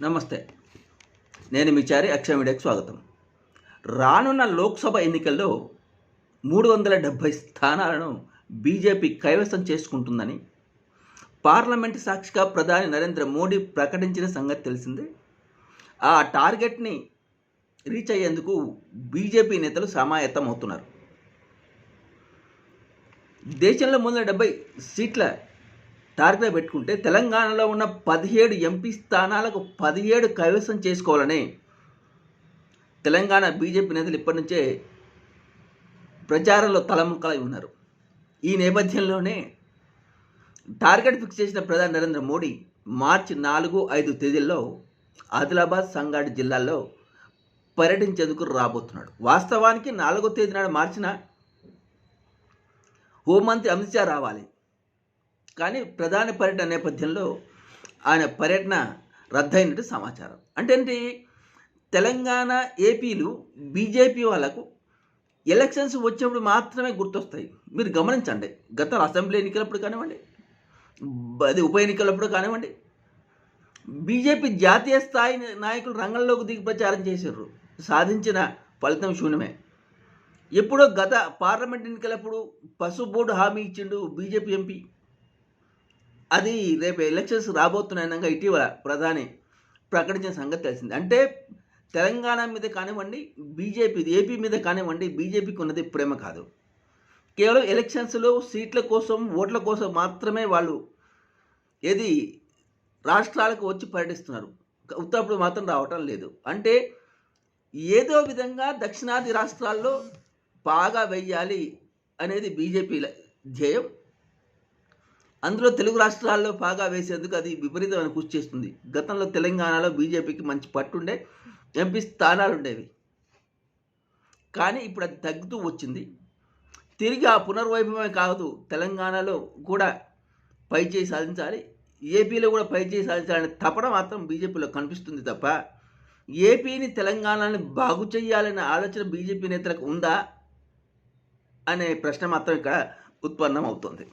నమస్తే. నేను మీ చారి అక్షయ మీడియాకి స్వాగతం. రానున్న లోక్సభ ఎన్నికల్లో మూడు వందల డెబ్భై స్థానాలను బీజేపీ కైవసం చేసుకుంటుందని పార్లమెంట్ సాక్షిగా ప్రధాని నరేంద్ర మోడీ ప్రకటించిన సంగతి తెలిసిందే. ఆ టార్గెట్ని రీచ్ అయ్యేందుకు బీజేపీ నేతలు సమాయత్తం అవుతున్నారు. దేశంలో ముందు డెబ్బై సీట్ల టార్గెట్ పెట్టుకుంటే తెలంగాణలో ఉన్న పదిహేడు ఎంపీ స్థానాలకు పదిహేడు కైవసం చేసుకోవాలని తెలంగాణ బీజేపీ నేతలు ఇప్పటి నుంచే ప్రచారంలో తలముక్కలై ఉన్నారు. ఈ నేపథ్యంలోనే టార్గెట్ ఫిక్స్ చేసిన ప్రధాని నరేంద్ర మోడీ మార్చి నాలుగు ఐదు తేదీల్లో ఆదిలాబాద్ సంగారెడ్డి జిల్లాల్లో పర్యటించేందుకు రాబోతున్నాడు. వాస్తవానికి నాలుగో తేదీ నాడు మార్చిన హోంమంత్రి అమిత్ షా రావాలి. కానీ ప్రధాన పర్యటన నేపథ్యంలో ఆయన పర్యటన రద్దయినట్టు సమాచారం. అంటే ఏంటి? తెలంగాణ ఏపీలు బీజేపీ వాళ్ళకు ఎలక్షన్స్ వచ్చినప్పుడు మాత్రమే గుర్తొస్తాయి. మీరు గమనించండి. గత అసెంబ్లీ ఎన్నికలప్పుడు కానివ్వండి అది ఉప ఎన్నికలప్పుడు కానివ్వండి బీజేపీ జాతీయ స్థాయి నాయకులు రంగంలోకి దిగి ప్రచారం చేశారు సాధించిన ఫలితం శూన్యమే. ఎప్పుడో గత పార్లమెంట్ ఎన్నికలప్పుడు పసుపు బోర్డు హామీ ఇచ్చిండు బీజేపీ ఎంపీ. అది రేపు ఎలక్షన్స్ రాబోతున్నాయనగా ఇటీవల ప్రధాని ప్రకటించిన సంగతి తెలిసింది. అంటే తెలంగాణ మీద కానివ్వండి బీజేపీ ఏపీ మీద కానివ్వండి బీజేపీకి ఉన్నది ప్రేమ కాదు. కేవలం ఎలక్షన్స్లో సీట్ల కోసం ఓట్ల కోసం మాత్రమే వాళ్ళు ఏది రాష్ట్రాలకు వచ్చి పర్యటిస్తున్నారు. ఉత్తప్పుడు మాత్రం రావటం లేదు. అంటే ఏదో విధంగా దక్షిణాది రాష్ట్రాల్లో బాగా వెయ్యాలి అనేది బీజేపీ ధ్యేయం. అందులో తెలుగు రాష్ట్రాల్లో బాగా వేసేందుకు అది విపరీతమైన కృషి చేస్తుంది. గతంలో తెలంగాణలో బీజేపీకి మంచి పట్టుండే ఎంపీ స్థానాలు ఉండేవి కానీ ఇప్పుడు అది తగ్గుతూ వచ్చింది. తిరిగి ఆ పునర్వైభవమే కాదు తెలంగాణలో కూడా పై చేయి సాధించాలి ఏపీలో కూడా పై చేయి సాధించాలనే తపన మాత్రం బీజేపీలో కనిపిస్తుంది తప్ప ఏపీని తెలంగాణని బాగు చేయాలనే ఆలోచన బీజేపీ నేతలకు ఉందా? అనే ప్రశ్న మాత్రం ఇక్కడ ఉత్పన్నం అవుతుంది